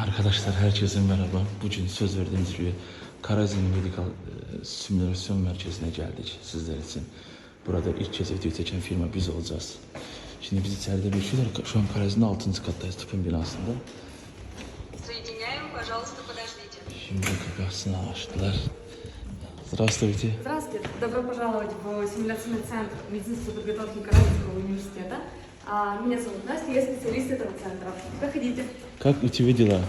Arkadaşlar herkese merhaba. Bugün söz verdiğimiz gibi Karazin Medical e, Simülasyon Merkezi'ne geldik sizler için. Burada ilk kez video çeken firma biz olacağız. Şimdi bizi içeride bekliyorlar. Şu an Karazin'in 6. kattayız tıpın binasında. Соединяем, пожалуйста, подождите. Şimdi kapısını açtılar. Здравствуйте. Здравствуйте, добро пожаловать в симуляционный центр медицинской подготовки Каразинского университета. А, Меня зовут Настя, я специалист этого центра. Проходите. Как у тебя дела?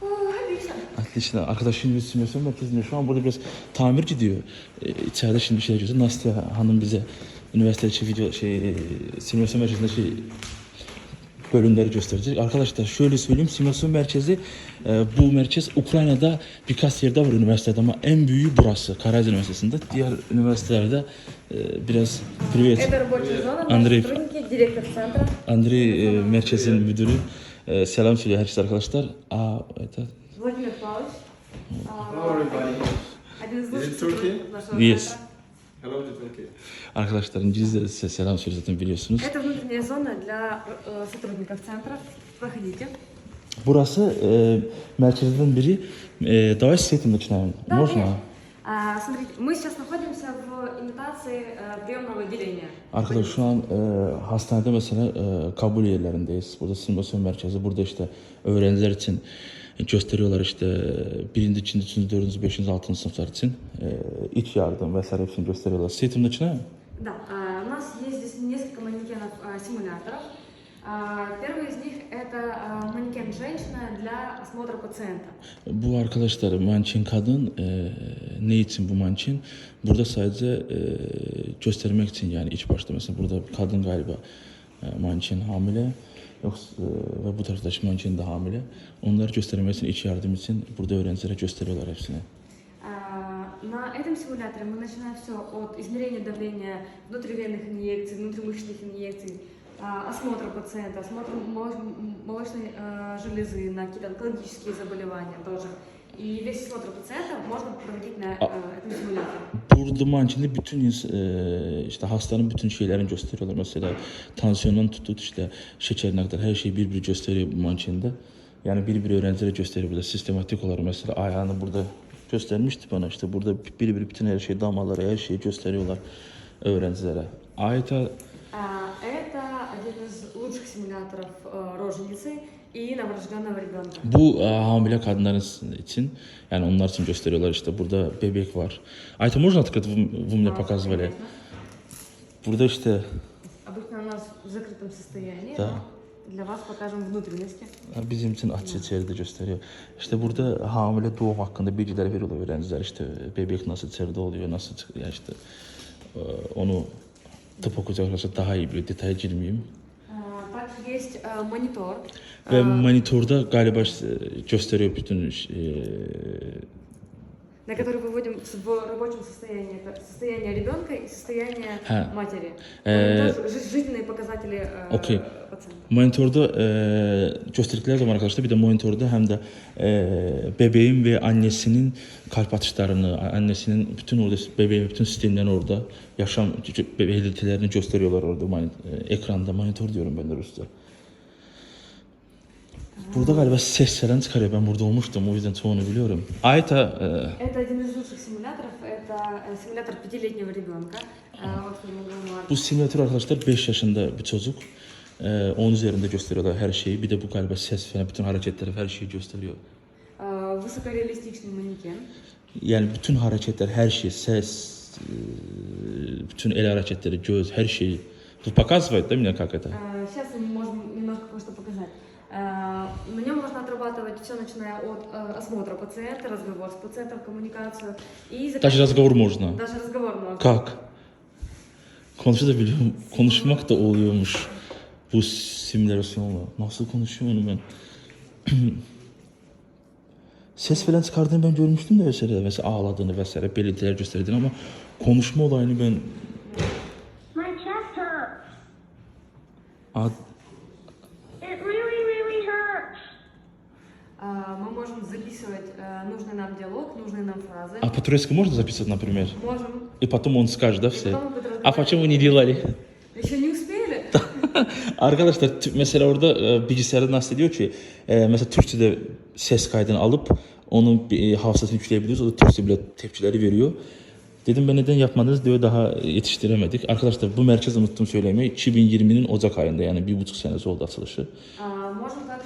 О, отлично. Отлично. Arkadaş şimdi simülasyon merkezinde şu an burada biraz tamir gidiyor. Ee, içeride şimdi bir şeyler gösteriyor. Nastya Hanım bize üniversite için video şey e, simülasyon merkezinde şey bölümleri gösterecek. Arkadaşlar şöyle söyleyeyim simülasyon merkezi e, bu merkez Ukrayna'da birkaç yerde var üniversitede ama en büyüğü burası Karaz Üniversitesi'nde. Diğer üniversitelerde e, biraz privet. Это рабочая зона, наши Андрей. сотрудники, директор центра. Andrei e, merkezin müdürü e, selam söylüyor herkese arkadaşlar. Aa, это Владимир Павлович. а, Hello everybody. Один из Is лучших it Turkey? сотрудников нашего Yes. центра. Hello to Turkey. Arkadaşlar İngilizce de size selam söylüyor zaten biliyorsunuz. Это внутренняя зона для э, сотрудников центра. Проходите. Burası e, merkezden biri. E, давай светим начинаем. Да, Можно? конечно. А, смотрите, мы сейчас находимся в имитации э, приемного отделения. Arkadaşlar şu an e, hastanede mesela e, kabul yerlerindeyiz. Burada simülasyon merkezi. Burada işte öğrenciler için gösteriyorlar işte e, birinci, ikinci, üçüncü, dördüncü, beşinci, altıncı sınıflar için e, ilk yardım vesaire hepsini gösteriyorlar. Sветим начинаем? Да, а, у нас есть здесь несколько манекенов а, симуляторов. А, Первый из них это а, манекен женщина для осмотра пациента. Bu arkadaşlar mançin kadın e, ne için bu mançin? Burada sadece e, göstermek için yani iç başta mesela burada bir kadın galiba e, mançin hamile yoksa e, ve bu taraftaki mançin de hamile. Onları göstermek için iç yardım için burada öğrencilere gösteriyorlar hepsini. А, На этом симуляторе мы начинаем все от измерения давления, внутривенных инъекций, внутримышечных инъекций, а, осмотра пациента, осмотра молоч- м- молочной а, железы на какие-то онкологические заболевания тоже. И весь осмотр пациента можно проводить на а, этом симуляторе. Burada mançinde bütün ins- e, işte hastanın bütün şeylerini gösteriyorlar. Mesela tansiyondan tutut işte şekerine kadar her şeyi bir bir gösteriyor bu mançinde. Yani bir bir öğrencilere gösteriyor burada sistematik olarak mesela ayağını burada göstermişti bana işte burada bir bir bütün her şeyi damaları her şeyi gösteriyorlar öğrencilere. Ayta А, Это один из лучших симуляторов э, роженицы и новорожденного ребенка. bu e, hamile kadınların için yani onlar için gösteriyorlar işte burada bebek var. Ayta можно открыть вы, вы мне показывали? Конечно. Burada işte Обычно у нас в закрытом состоянии. Да. но Для вас покажем внутренности. Bizim için açı içeride gösteriyor. İşte burada hamile doğum hakkında bilgiler veriyorlar öğrenciler. İşte bebek nasıl içeride oluyor, nasıl çıkıyor yani işte e, onu tıp okuyacak arkadaşlar daha iyi biliyor. Detaya girmeyeyim. А, Также есть э, монитор. Ve э, monitorda galiba işte gösteriyor bütün e, на который выводим в в рабочем состоянии это состояние ребенка и состояние Ha. матери. Ee, Монитор жи- жизненные показатели э, Окей. пациента. Monitorda e, gösterdikleri zaman arkadaşlar bir de monitorda hem de e, bebeğin ve annesinin kalp atışlarını, annesinin bütün orada bebeğin bütün sistemlerini orada yaşam belirtilerini gösteriyorlar orada mani- e, ekranda monitor diyorum ben de Rusça. Burada galiba ses falan çıkarıyor. Ben burada olmuştum o yüzden çoğunu biliyorum. Ayta e, Это один из лучших симуляторов. Это э, симулятор пятилетнего ребенка. Э, вот мы bu simülatör arkadaşlar 5 yaşında bir çocuk. E, 10 üzerinde gösteriyorlar her şeyi. Bir de bu galiba ses falan bütün hareketleri her şeyi gösteriyor. Э, Высокореалистичный манекен. Yani bütün hareketler, her şey, ses, e, bütün el hareketleri, göz, her şeyi. Тут показывает, да, меня как это? Э, Сейчас мы можем немножко кое-что показать. Э, На нем можно отрабатывать все, начиная от э, осмотра пациента, разговор с пациентом, коммуникацию и Даже заканчивая- разговор можно. Даже разговор можно. Как? Konuşabiliyorum. Konuşmak da oluyormuş bu simülasyonla. Nasıl konuşuyor onu ben? Ses falan çıkardığını ben görmüştüm de mesela, mesela ağladığını vesaire belirtiler gösterdiğini ama konuşma olayını ben My фразы. а по-турецки можно записывать, например? Можем. И потом он скажет, да, И все? потом он будет А почему не делали? Еще не успели? Arkadaşlar t- mesela orada e, bilgisayarda nasıl diyor ki e, mesela Türkçe'de ses kaydını alıp onun bir, e, hafızasını yükleyebiliyoruz. O da Türkçe bile tepkileri veriyor. Dedim ben neden yapmadınız diyor daha yetiştiremedik. Arkadaşlar bu merkez unuttum söylemeyi 2020'nin Ocak ayında yani bir buçuk senesi oldu açılışı. А, Можно также просто э,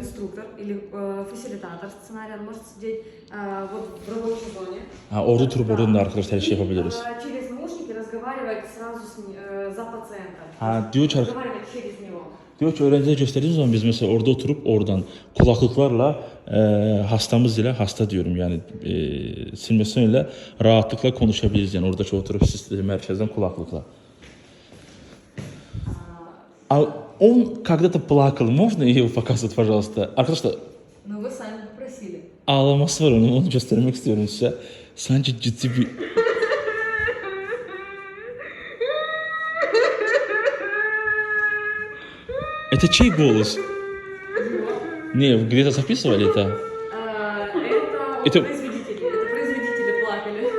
инструктор или э, фасилитатор сценария, он может сидеть э, вот в рабочей зоне. Ha, orada oturup oradan da arkadaşlar şey И, yapabiliriz. э, через наушники разговаривать сразу с, ним, э, за пациентом. Ha diyor ki Разговаривать через него. Diyor ki öğrencilere gösterdiğimiz zaman biz mesela orada oturup oradan kulaklıklarla e, hastamız ile hasta diyorum yani e, simülasyon ile rahatlıkla konuşabiliriz yani oradaki oturup siz merkezden kulaklıkla. А он когда-то плакал, можно его показывать, пожалуйста? Arkadaşlar Но вы сами попросили. var onun, onu göstermek istiyorum size. Sanki ciddi bir... Это чей голос? Не, где-то записывали это? А, это, Это- производители. Это производители плакали.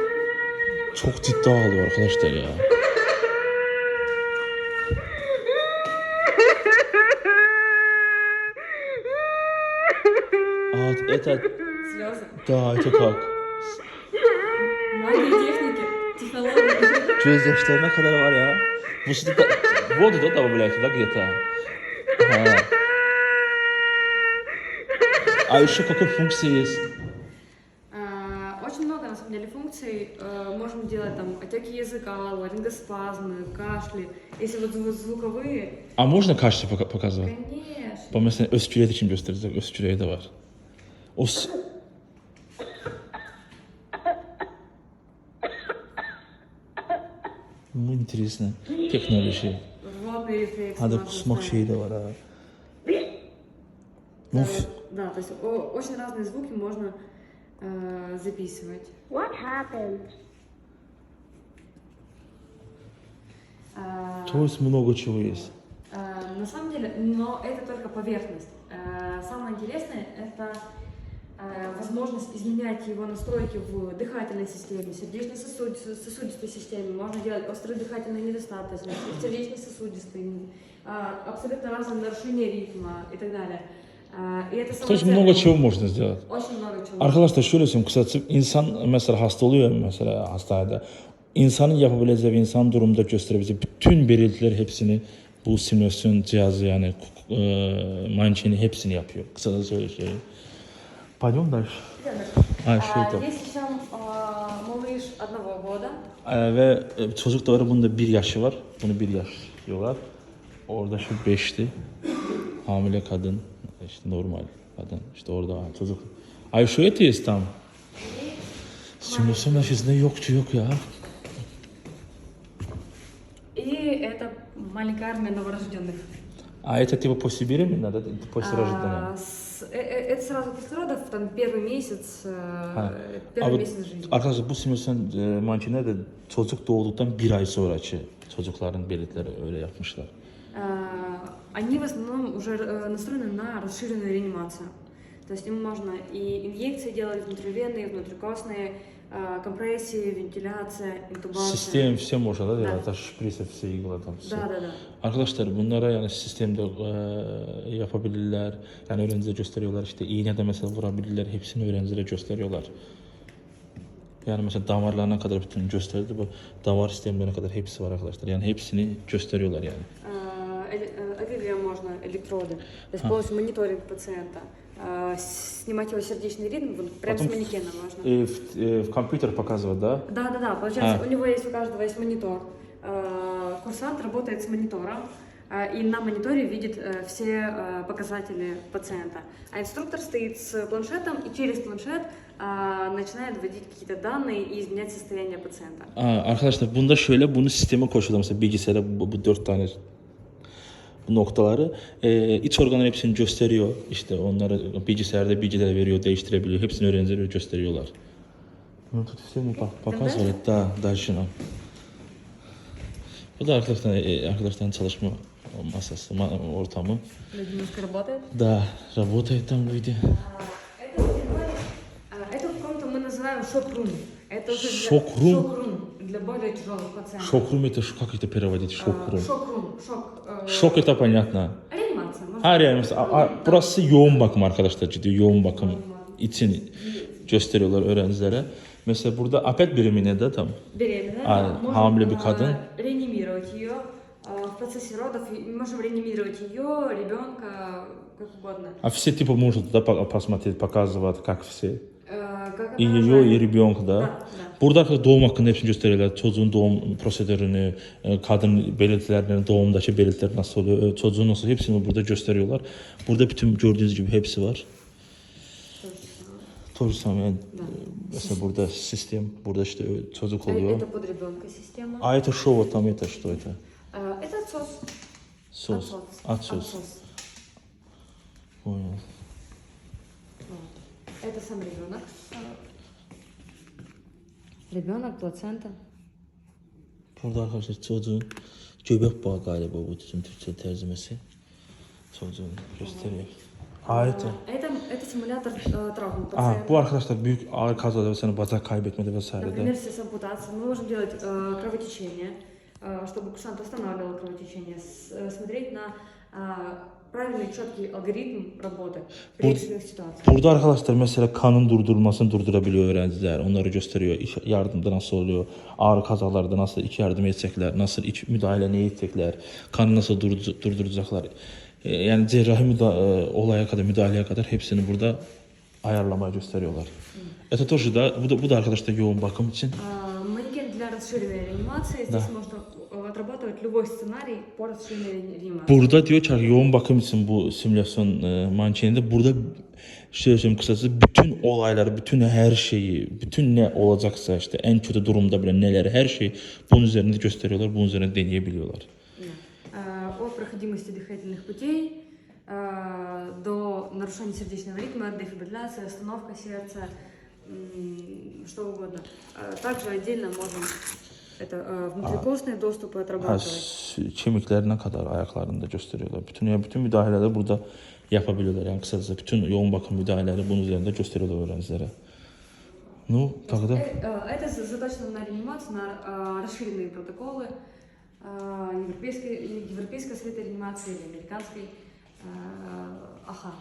Çok ciddi ağlıyor arkadaşlar ya. Это, Слезы. да, это так. Магия техники, технологии. Gözyaşlarına kadar var ya. Bu сюда воду да, добавляете, да, где-то? Ага. А еще какой функции есть? А, Очень много, на самом деле, функций. Э, Можем делать там отеки языка, ларингоспазмы, кашли. Если вот зву- звуковые, А можно пока- показывать? конечно. Bu mesela öskürek için gösterecek. Ос... Ну, интересно. Технология. Надо смокшей давара. Ну, да, то есть очень разные звуки можно э, записывать. What happened? А, то есть много чего есть. Э, на самом деле, но это только поверхность. Э, самое интересное это возможность изменять его настройки в дыхательной системе, сердечно-сосудистой системе. Можно делать острую дыхательную недостаточность, сердечно-сосудистой, а, абсолютно разные нарушения ритма и так далее. А, и это То есть самое много ценное. чего можно сделать. Очень много чего. Arkadaşlar şöyle söyleyeyim kısaca insan mesela hasta oluyor ya mesela hastanede. İnsanın yapabileceği ve insan durumda gösterebileceği bütün belirtiler hepsini bu simülasyon cihazı yani e, mançeni hepsini yapıyor. Kısaca söyle söyleyeyim. Pardon da. Ha А, şurada. Есть еще а, малыш одного года. Ee, ve e, çocukları bunda bir yaşı var. Bunu bir yaş diyorlar. Orada şu beşti. Hamile kadın, işte normal kadın. İşte orada çocuk. Ay şu etiyiz tam. Simülasyon merkezinde yokçu yok ya. И это маленькая армия новорожденных. А это типа после беременности, да? После А, рождения? с- э- э- Это сразу после родов, там первый месяц, э, Ha. первый Abi, месяц жизни. arkadaşlar bu simülasyon e, mankenler de çocuk doğduktan bir ay sonraki çocukların belirtileri öyle yapmışlar. А, Они в основном уже э, настроены на расширенную реанимацию. То есть им можно и инъекции делать внутривенные, внутрикостные, а, компрессии, вентиляция, интубация. Sistem, sistem можно, да, Да. делать, аж şprise, все igla tam. все. Да, да, да. Arkadaşlar bunlara yani sistemde e, yapabilirler. Yani öğrencilere gösteriyorlar işte iğne de mesela vurabilirler. Hepsini öğrencilere gösteriyorlar. Yani mesela damarlarına kadar bütün gösterdi. Bu damar sistemlerine kadar hepsi var arkadaşlar. Yani hepsini gösteriyorlar yani. Электроды. То есть А. полностью мониторинг пациента. А, Снимать его сердечный ритм вот прямо Потом с манекена можно. E, в, e, в компьютер показывать, да? Да, да, да. Получается, А. у него есть у каждого есть монитор. А, Курсант работает с монитором а, и на мониторе видит э, все э, показатели пациента. А инструктор стоит с планшетом и через планшет а, начинает вводить какие-то данные и изменять состояние пациента. Aa, arkadaşlar bunda şöyle bunu sisteme koşuyorlar mesela bilgisayara bu, dört tane noktaları e, iç organların hepsini gösteriyor. İşte onları bilgisayarda bilgiler veriyor, değiştirebiliyor. Hepsini öğrencilere gösteriyorlar. Ну тут все мы показывали. Да, дальше нам. Bu da arkadaşlar, e, arkadaşların çalışma masası, ma- ortamı. Немножко работает. Да, работает там люди. А, Это, территория- а, эту комнату мы называем шок-рум. Это уже для- Шок-рум? Шок-рум. для более тяжелых пациентов. Шок-рум это как это переводить? А, Шок-рум. Шок-рум. Шок. э, Şok это понятно. Реанимация. сказать. mesela a- a- burası yoğun bakım arkadaşlar ciddi yoğun bakım için gösteriyorlar öğrencilere. Mesela burada apet birimi ne de tam? А, можем, хамле э, bir kadın. Реанимировать ее. э, В процессе родов можем реанимировать ее, ребенка, как угодно. А все типа может да, по- посмотреть, показывать, как все. Э, Как И ее, и ребенка da. Да, да. Burada arkadaşlar doğum hakkında hepsini gösteriyorlar. Çocuğun doğum prosedürünü, e, kadın belirtilerini, doğumdaki belirtiler nasıl oluyor, e, çocuğun nasıl hepsini burada gösteriyorlar. Burada bütün gördüğünüz gibi hepsi var. То же самое. yani, Да. e, Mesela burada sistem, burada işte e, çocuk Э, oluyor. Это под ребенка система. А это что вот там, это что это? Э, Это отсос. Сос. Отсос. Понял. Вот. Это сам ребенок. Ребенок, плацента. Burada arkadaşlar çocuğun göbek bağı galiba bu bizim Türkçe tercümesi. Çocuğun gösteriyor. Ait. Э, Это, это симулятор э, травмы Aa, пациента. bu arkadaşlar büyük ağır kazalarda mesela bacak kaybetmede vesaire Например, de. с ампутацией мы можем делать э, кровотечение, э, чтобы курсант останавливал кровотечение, с- э, смотреть на э, правильный четкий алгоритм работы при Вот- экстренных ситуациях. Burada arkadaşlar mesela kanın durdurulmasını durdurabiliyor öğrenciler. Onları gösteriyor. İş yardımda nasıl oluyor? Ağır kazalarda nasıl ilk yardım edecekler? Nasıl ilk müdahale ne edecekler? Kanı nasıl durdu- durduracaklar? E, Yani cerrahi müda- e, olaya kadar, müdahaleye kadar hepsini burada ayarlamaya gösteriyorlar. Это тоже da, bu da, bu da arkadaşlar yoğun bakım için. А, Манекен для расширенной реанимации. Да. Здесь можно э, отрабатывать любой сценарий по расширенной ре- реанимации. Burada diyor ki yoğun bakım için bu simülasyon e, mankeninde burada şey söyleyeyim kısacası bütün olayları, bütün her şeyi, bütün ne olacaksa işte en kötü durumda bile neleri her şeyi bunun üzerinde gösteriyorlar, bunun üzerine deneyebiliyorlar. Да. А, О проходимости дыхательных путей, а, до нарушения сердечного ритма, дефибрилляции, остановка сердца, м, что угодно. А Также отдельно можем это а, внутрикостные доступы Ha, отрабатывать. s- kemiklerine kadar ayaklarında gösteriyorlar. Bütün yani bütün müdahaleleri burada yapabiliyorlar. Yani kısacası bütün yoğun bakım müdahaleleri bunun üzerinde gösteriyorlar öğrencilere. Ну, тогда Э, э, Это за- заточено на реанимацию, на а, расширенные протоколы а, европейской, европейской светой реанимации или американской а, АХА.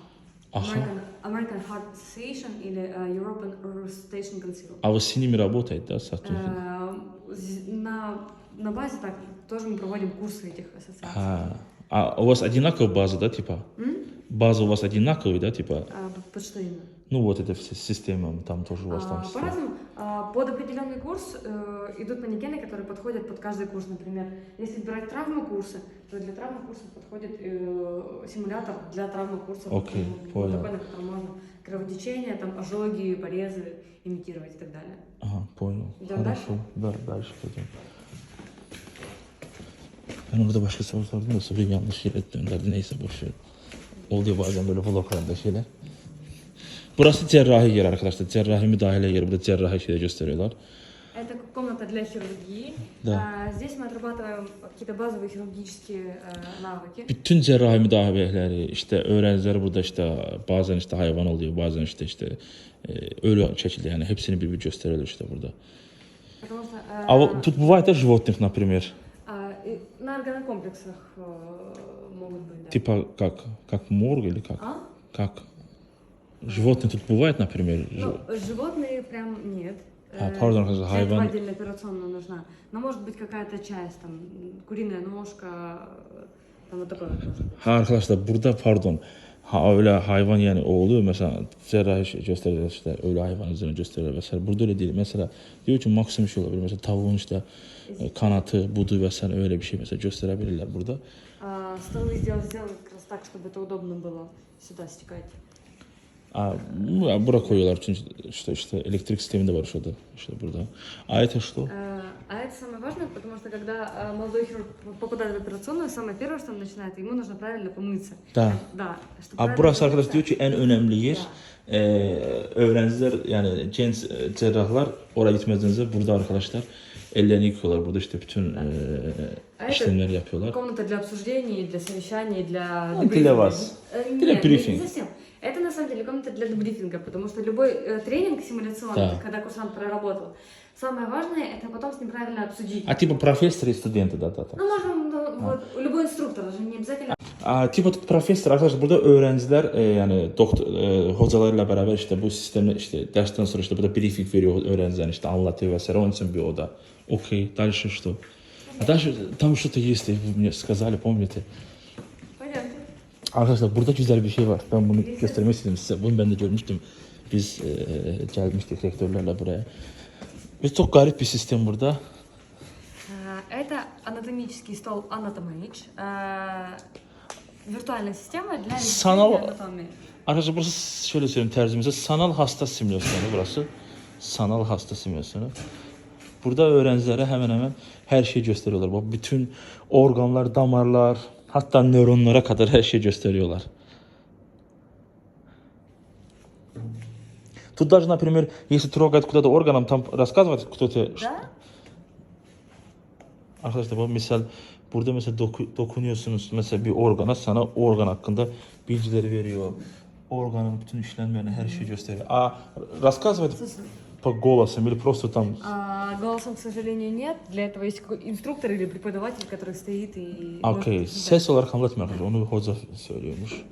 American, American Heart Association или а, European Resuscitation Council. а вы с ними работаете, да, сотрудники? Э, з- На, на базе так тоже мы проводим курсы этих ассоциаций. А, а у вас одинаковая база, да, типа? М? База у вас одинаковая, да, типа? А, под что именно? Ну вот это все система, там тоже у вас А, там. все. По-разному. А, Под определенный курс э, идут манекены, которые подходят под каждый курс. Например, если брать травмы курсы, то для травмы курсов подходит э, симулятор для травмы курсов. Окей, Ну, понял. Такой, на котором можно кровотечение, там, ожоги, порезы имитировать и так далее. Ага, понял. Идем Хорошо. Да, дальше пойдем. Ben orada başka soru sordum da soruyu yanlış yere döndürdü. Neyse boş ver. Oluyor bazen böyle vloglarda şeyler. Burası cerrahi yer arkadaşlar. Cerrahi müdahale yeri. Burada cerrahi şeyler gösteriyorlar. Это как комната для хирургии. Да. А, Здесь мы отрабатываем какие-то базовые хирургические э, навыки. Bütün cerrahi müdahaleleri işte öğrenciler burada işte bazen işte hayvan oluyor bazen işte işte e, ölü şekilde yani hepsini bir bir gösteriyorlar işte burada. Потому что э, А вот тут бывает да, животных, например, а, и на органокомплексах э, могут быть, да. типа как, как морг или как? А? Как? Животные тут бывает, например? Ну, жи- животные прям нет. А, Э, pardon, для hayvan- этого отдельная операционная нужна. Но может быть какая-то часть, там, м, куриная ножка, э, там вот такое вот может быть. Ha arkadaşlar burada pardon. Ha öyle hayvan yani o oluyor mesela cerrahi şey gösteriyorlar işte öyle hayvan üzerine gösteriyorlar vesaire. Burada öyle değil. Mesela diyor ki maksimum şey olabilir. Mesela tavuğun işte e, kanatı, budu vesaire öyle bir şey mesela gösterebilirler burada. А, столы сделать, сделать как раз так, чтобы это удобно было сюда стекать. Aa, bu- bura koyuyorlar çünkü işte işte elektrik sistemi de var şurada. İşte burada. А это что? Э, А это самое важное, потому что когда э, молодой хирург попадает в операционную, самое первое, что он начинает, ему нужно правильно помыться. Да. Да. чтобы Aa, правильно burası arkadaş помыться. diyor ki en önemli yer. Ee, öğrenciler yani genç e, cerrahlar oraya gitmeden önce burada arkadaşlar ellerini yıkıyorlar. Burada işte bütün e, А это işlemleri yapıyorlar. Комната для обсуждений, для совещаний, для... Ну, дебрифинга. для вас. Э, Для Нет, брифинга. не совсем. Это на самом деле комната для брифинга, потому что любой э, тренинг симуляционный, Да. когда курсант проработал, самое важное это потом с ним правильно обсудить. А типа профессор и студенты да да. da. Ну, можем, ну, вот, любой инструктор, даже не обязательно Aa, tipo professor arkadaşlar burada öğrenciler e, yani doktor e, hocalarıyla beraber işte bu sistemi işte dersten sonra işte burada briefing veriyor öğrenciler işte anlatıyor vesaire onun için bir oda. Окей, дальше что? А дальше там что-то есть, вы мне сказали, помните? Пойдемте. Arkadaşlar burada güzel bir şey var. Ben bunu göstermek istedim size. Bunu ben de görmüştüm. Biz e, gelmiştik rektörlerle buraya. Ve çok garip bir sistem burada. А, Это анатомический стол Anatomy. А, Виртуальная система для Санал- изучения анатомии. Arkadaşlar burası şöyle söyleyeyim tercümesi sanal hasta simülasyonu burası. Sanal hasta simülasyonu. Burada öğrencilere hemen hemen her şeyi gösteriyorlar. Bak bütün organlar, damarlar, hatta nöronlara kadar her şeyi gösteriyorlar. Тут даже, например, если трогать куда-то органом, там рассказывать кто-то, Да? Arkadaşlar bu misal burada mesela doku- dokunuyorsunuz mesela bir organa sana organ hakkında bilgileri veriyor. Organın bütün işlemlerini her şeyi gösteriyor. А рассказывать по голосам или просто там А, голосом, к сожалению, нет. Для этого есть какой- инструктор или преподаватель, который стоит и... может Окей, ses olarak anlatmıyor arkadaşlar. Onu hoca söylüyormuş.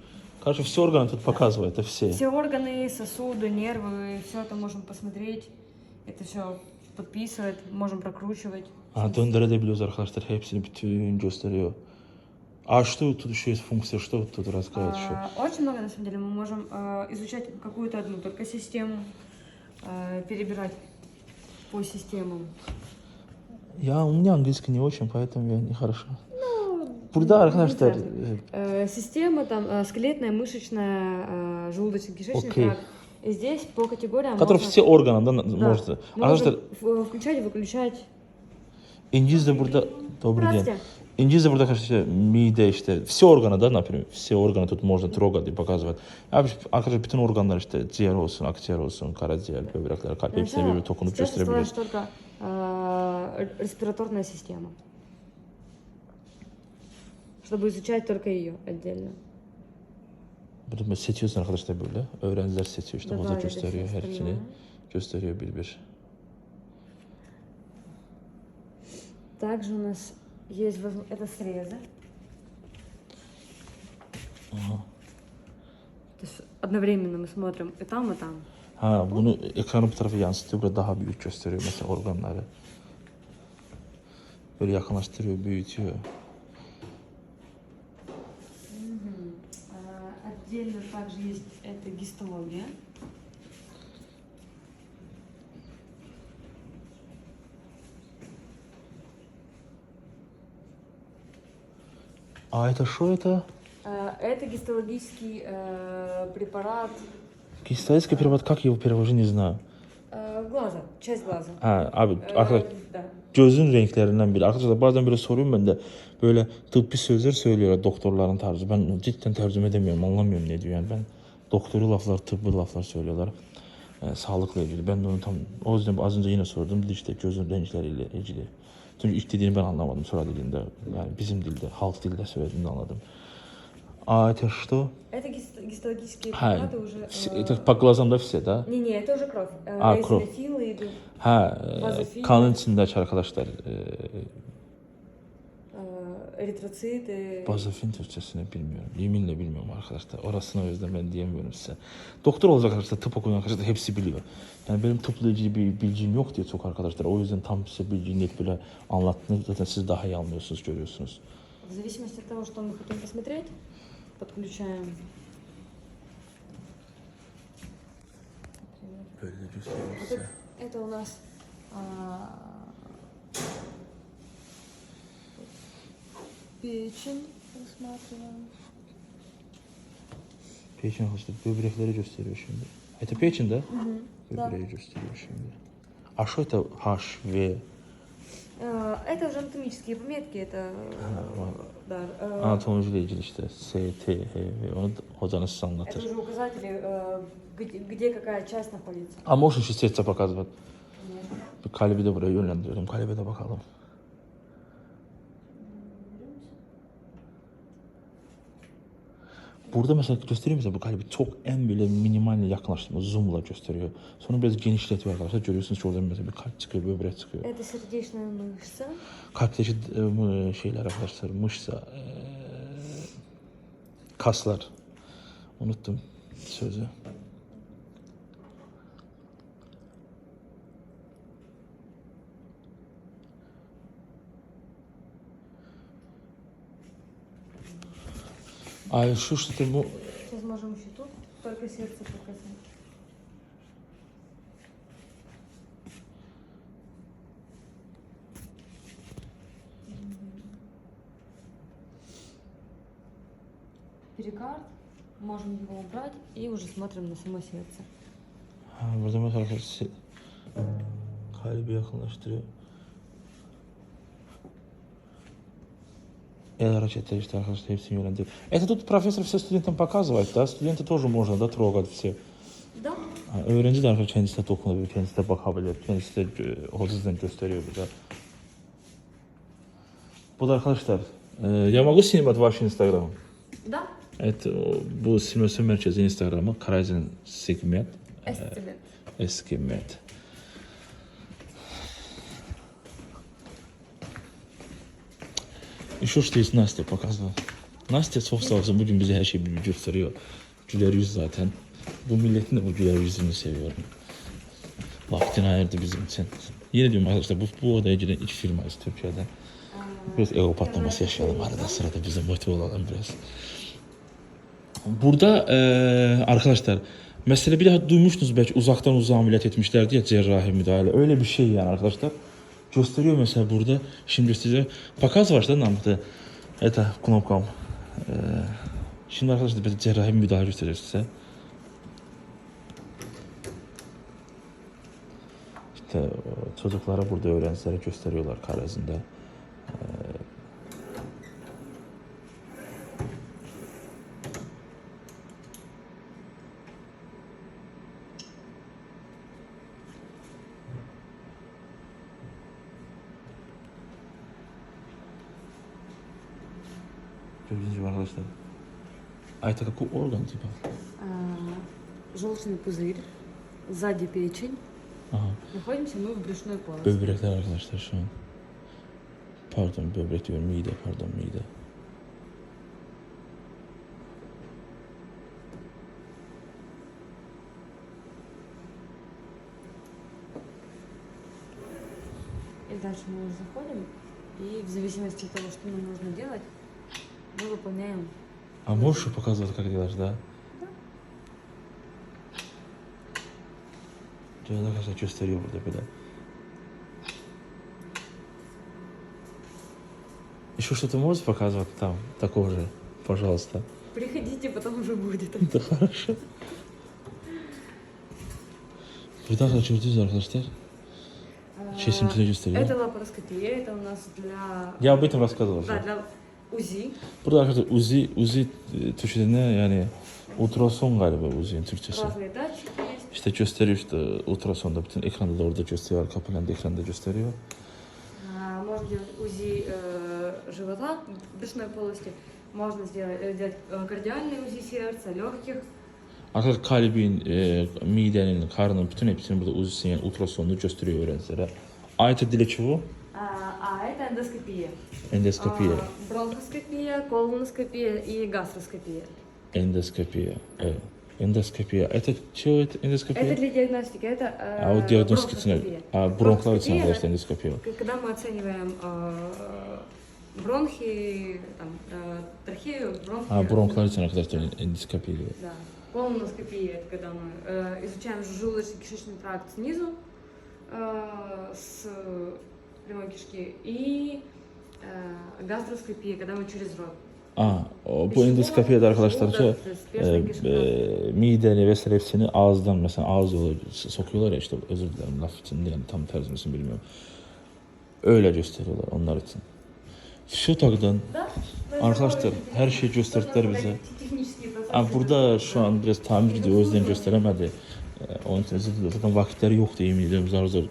Короче, все органы тут показывает, это все. Все органы, сосуды, нервы, все это можем посмотреть. Это все подписывать, можем прокручивать. Ha, döndürebiliyoruz arkadaşlar. Hepsini bütün gösteriyor. А что тут еще есть функция? Что тут рассказывает еще? А, Очень много, на самом деле, мы можем а, изучать какую-то одну только систему, а, перебирать по системам. Я, у меня английский не очень, поэтому я не хорошо. Burada arkadaşlar e, Э, Система там э, скелетная, мышечная, э, желудочно-кишечный Окей. тракт. И здесь по категориям Который можно- все органы да, Да. может. Arkadaşlar можем в- включать и выключать. İngilizce burada добрый день. Здравствуйте. İngilizce burada işte mide işte все органы да например все органы тут можно трогать и показывать. Abi arkadaşlar bütün organlar işte ciğer olsun, akciğer olsun, karaciğer, böbrekler, kalp hepsine Сначала- böyle dokunup сейчас осталась gösterebiliyoruz. только э, респираторная система. Чтобы изучать только ее отдельно. Burada böyle seçiyorsun arkadaşlar böyle. Öğrenciler seçiyor işte hoca Добавили gösteriyor всё her şeyini. остальное. Gösteriyor bir bir. Также у нас есть это срезы. То есть одновременно мы смотрим и там, и там. Ha bunu ekranı bu tarafa yansıtıyor. Burada daha büyük gösteriyor mesela organları. Böyle yakınlaştırıyor, büyütüyor. А, Отдельно также есть это гистология. А это что это? А, Это гистологический э, препарат Кристаллический перевод, как я его перевожу, не знаю. э, глаза, часть глаза. Ha abi Э, arkadaş да. gözün renklerinden biri. Arkadaşlar bazen böyle soruyorum ben de böyle tıbbi sözler söylüyorlar doktorların tarzı. Ben cidden tercüme edemiyorum, anlamıyorum ne diyor yani. Ben doktoru laflar, tıbbi laflar söylüyorlar. Ee, sağlıkla ilgili. Ben de onu tam o yüzden az önce yine sordum. Dedi işte gözün renkleriyle ilgili. Çünkü ilk dediğini ben anlamadım sonra dilinde. Yani bizim dilde, halk dilde söylediğini anladım. А это что? Это гист- гистологические Ha, препараты уже... с- э, это по глазам да все, да? Не-не, это уже кровь. Э, А, кровь. эозинофилы идут, Ha, e, Bazofil. kanın içindeki arkadaşlar. E, э, эритроциты. Bazofin Türkçesini bilmiyorum. Yeminle bilmiyorum arkadaşlar. Orasını o yüzden ben diyemiyorum size. Doktor olacak arkadaşlar, tıp okuyan arkadaşlar hepsi biliyor. Yani benim tıpla ilgili bir bilgim yok diye çok arkadaşlar. O yüzden tam size bilgiyi net böyle anlattığınız zaten siz daha iyi anlıyorsunuz, görüyorsunuz. В зависимости от того, что мы хотим посмотреть, подключаем. Böyle göstereyim Вот size. это, это у нас а, печень рассматриваем. Peçin arkadaşlar böbrekleri gösteriyor şimdi. Это peçin de Да. böbreği gösteriyor şimdi. А что это H, V? А, Это уже анатомические пометки, это да, э, Anatomiyle ilgili işte S, T, H, V. Onu da hocanız size это anlatır. уже указатели, э, где, где какая часть находится. А можно еще сердце показывать? Конечно. Bir kalbi de buraya yönlendiriyorum. Kalbe de bakalım. Burada mesela göstereyim mesela bu galiba çok en böyle minimal yaklaştırma zoomla gösteriyor. Sonra biraz genişletiyor arkadaşlar. Görüyorsunuz şurada mesela bir kalp çıkıyor, böbrek çıkıyor. Evet, dışarı geçmemişse. Kalpteki şeyler arkadaşlar, mışsa, e, kaslar. Unuttum sözü. А что что ты Сейчас можем еще тут только сердце показать. Перикард. Можем его убрать и уже смотрим на само сердце. Burada mesela kalbi yakınlaştırıyor. Это тут профессор все студентам показывает, да? Студенты тоже можно, да, trogать все. Да. Ha, öğrenci de arkadaşlar kendisi de dokunabilir, kendisi de bakabilir, kendisi de e, hocasından gösteriyor burada. Bu da arkadaşlar, e, я могу снимать ваш инстаграм? Да. Это o, bu simülasyon merkezi Instagram'ı Karazen Segment Эстимет. Eskimet. Şuradayız Nastya pokazla. Nastya çok sağ olsun bugün bize her şeyi gösteriyor. Güler yüz zaten. Bu milletin de bu güler yüzünü seviyorum. Vaktini ayırdı bizim için. Yine diyorum arkadaşlar bu, bu odaya giren ilk firmayız Türkiye'den. Biraz ego patlaması yaşayalım arada sırada bize motive olalım biraz. Burada e, arkadaşlar Mesela bir daha duymuştunuz belki uzaktan uzağa ameliyat etmişlerdi ya cerrahi müdahale. Öyle bir şey yani arkadaşlar Gösteriyor mesela burada. Şimdi size показываешь да нам это, это кнопкам. Eee, şimdi arkadaşlar bir cerrahi müdahale gösteriyor size. İşte e, çocuklara burada öğrencilere gösteriyorlar Karaz'ında. Gördüğünüz gibi arkadaşlar. А это какой орган типа? А, Желчный пузырь. Сзади печень. Aha. Находимся мы в брюшной полости. Böbrekler arkadaşlar şu an. Pardon böbrek diyorum mide pardon mide. И дальше мы уже заходим. И в зависимости от того, что нам нужно делать, мы выполняем. А можешь показывать, как делаешь, да? Canım arkadaşlar gösteriyor burada böyle. Еще что-то можешь показывать там, такого же, пожалуйста? Приходите, потом уже будет. Да хорошо. Gördünüz arkadaşlar. А, Şey simptome gösteriyor. Это лапароскопия, это у нас для... Я об этом рассказывал Да, для УЗИ. Burada arkadaşlar Uzi, Uzi e, Türkçe'de ne yani ultrason galiba Uzi'nin Türkçesi. Разные датчики есть. İşte gösteriyor işte ultrasonda bütün ekranda da orada gösteriyor, arka planda ekranda gösteriyor. А, Можно делать УЗИ э, живота, брюшной полости. Можно сделать, э, делать э, кардиальный УЗИ сердца, легких. Arkadaşlar kalbin, e, midenin, karnın bütün hepsini burada uzisini yani ultrasonunu gösteriyor öğrencilere. Ayrıca для чего? А, а это эндоскопия. Endoskopiye. А, бронхоскопия, колоноскопия и гастроскопия. Endoskopiye. Evet. Endoskopiye. Это чего это Это endoskopiye? для диагностики, это э, А вот диагностика, бронхоскопия. а Бронхоскопия, endoskopiye. к- Когда мы оцениваем э, бронхи, там, э, трахею, бронхи. Bronхlar için arkadaşlar endoskopiye diyor. Да. Колоноскопия это когда мы э, изучаем желудочно-кишечный тракт снизу э, с прямой кишки и э, гастроскопия, когда мы через rot. Aa, o, bu endoskopiyede arkadaşlar Желудок, şey, спешная e, кишка. e, mideni vesaire hepsini ağızdan mesela ağız yolu sokuyorlar ya işte özür dilerim laf için yani tam tercümesini bilmiyorum. Öyle gösteriyorlar onlar için. Şu takdan Да? arkadaşlar her şeyi gösterdiler bize. Ama burada şu an biraz tamir gidiyor o yüzden gösteremedi. Ee, Onun için özür dilerim. Zaten vakitleri yoktu yemin ediyorum zar zor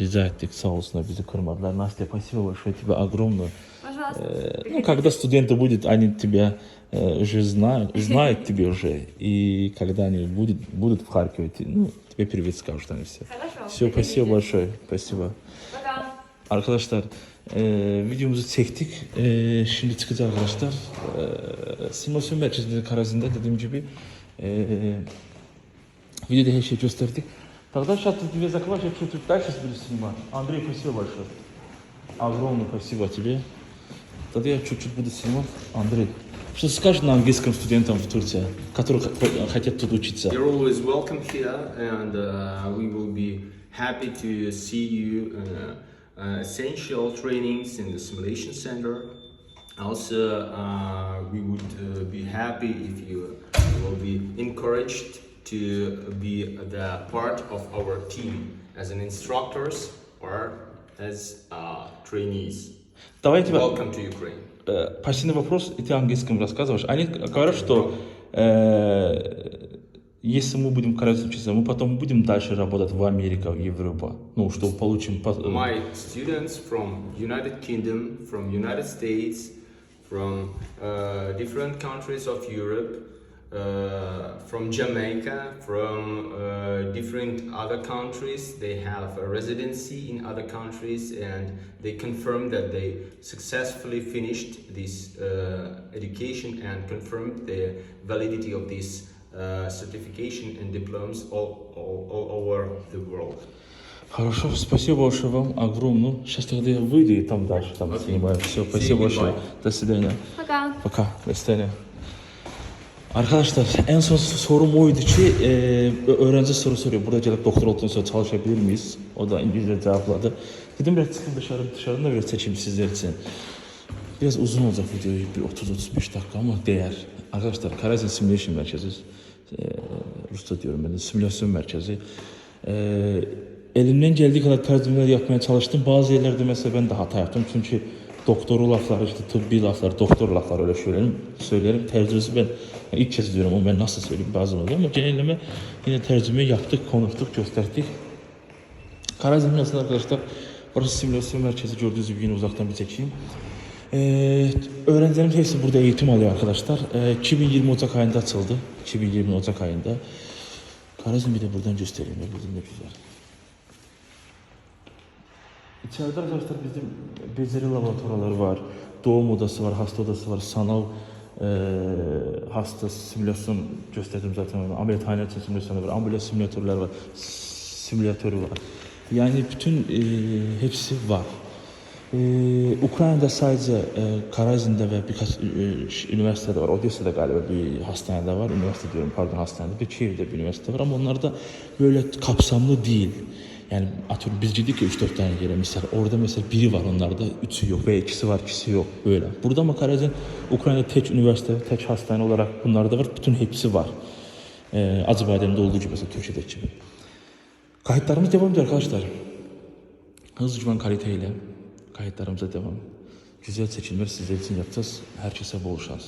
rica ettik sağ olsunlar bizi kırmadılar. Настя, спасибо большое тебе огромное. Пожалуйста. Э, Ну, когда студенты будет, они тебя э, уже знают, знают тебя уже. И когда они будут, будут в Харькове, ну, тебе привет скажут они все. Хорошо. Все, спасибо большое. Спасибо. Пока. Arkadaşlar e, videomuzu çektik. E, şimdi çıkacağız arkadaşlar. E, simülasyon merkezinde Karazin'de dediğim gibi e, videoda her şeyi gösterdik. Тогда сейчас тебе закрываешь, чуть-чуть дальше буду снимать. Андрей, спасибо большое. Огромное спасибо тебе. Тогда я чуть-чуть буду снимать. Андрей, что скажешь на английском студентам в Турции, которые хотят тут учиться? You're always welcome here, and uh, we will be happy to see you uh, uh, essential trainings in the simulation center. Also, uh, we would uh, be happy if you will be encouraged to be the part of our team as an instructors or as uh, trainees. Давайте Welcome to Ukraine. Э, Последний вопрос, и ты английском рассказываешь. Они говорят, что э, если мы будем корректно учиться, мы потом будем дальше работать в Америке, в Европе. Ну, что получим... по- My students from United Kingdom, from United States, from uh, different countries of Europe, uh, from Jamaica, from uh, different other countries. They have a residency in other countries and they confirm that they successfully finished this uh, education and confirmed the validity of this uh, certification and diplomas all, all, all over the world. Хорошо, спасибо большое вам, огромное. Сейчас тогда я выйду и там дальше там Окей. снимаю. Все, See you, спасибо большое. goodbye. До свидания. Пока. Пока, до свидания. Arkadaşlar en son sorum oydu ki e, öğrenci soru soruyor. Burada gelip doktor olduktan sonra çalışabilir miyiz? O da İngilizce cevapladı. Dedim biraz çıkın dışarı, dışarıdan da biraz seçeyim sizler için. Biraz uzun olacak video, bir 30-35 dakika ama değer. Arkadaşlar Karazin Simulation Merkezi, e, Rusça diyorum ben de, simülasyon merkezi. E, elimden geldiği kadar tercümeler yapmaya çalıştım. Bazı yerlerde mesela ben de hata yaptım. Çünkü doktoru laflar, işte tıbbi laflar, doktor laflar öyle söylerim. Söylerim. Tercümesi ben ilk kez diyorum ama ben nasıl söyleyeyim bazen oluyor ama genelleme yine tercüme yaptık, konuştuk, gösterdik. Karazin nasıl arkadaşlar? Burası simülasyon merkezi gördüğünüz gibi yine uzaktan bir çekeyim. Ee, öğrencilerin hepsi burada eğitim alıyor arkadaşlar. Ee, 2020 Ocak ayında açıldı. 2020 Ocak ayında. Karazin bir de buradan göstereyim. Bizim ne güzel. İçeride arkadaşlar bizim beceri laboratuvarları var. Doğum odası var, hasta odası var, sanal hasta simülasyon gösterdim zaten. Ameliyathane için simülasyonu var, ambulans simülatörler var, simülatörü var. Yani bütün eee, hepsi var. Eee Ukrayna'da sadece eee Karazin'de ve birkaç ş- üniversitede var. Odessa'da galiba bir hastanede var. Üniversite diyorum pardon hastanede. Bir Kiev'de bir üniversite var ama onlar da böyle kapsamlı değil. Yani atıyorum biz dedik ya 3-4 tane yere misal. Orada mesela biri var onlarda, üçü yok veya ikisi var, ikisi yok böyle. Burada ama Karazin Ukrayna'da tek üniversite, tek hastane olarak bunlarda var. Bütün hepsi var. Ee, Azerbaycan'da olduğu gibi mesela Türkiye'deki gibi. Kayıtlarımız devam ediyor arkadaşlar. Hızlıca kaliteyle kayıtlarımıza devam. Güzel seçimler sizler için yapacağız. Herkese bol şans.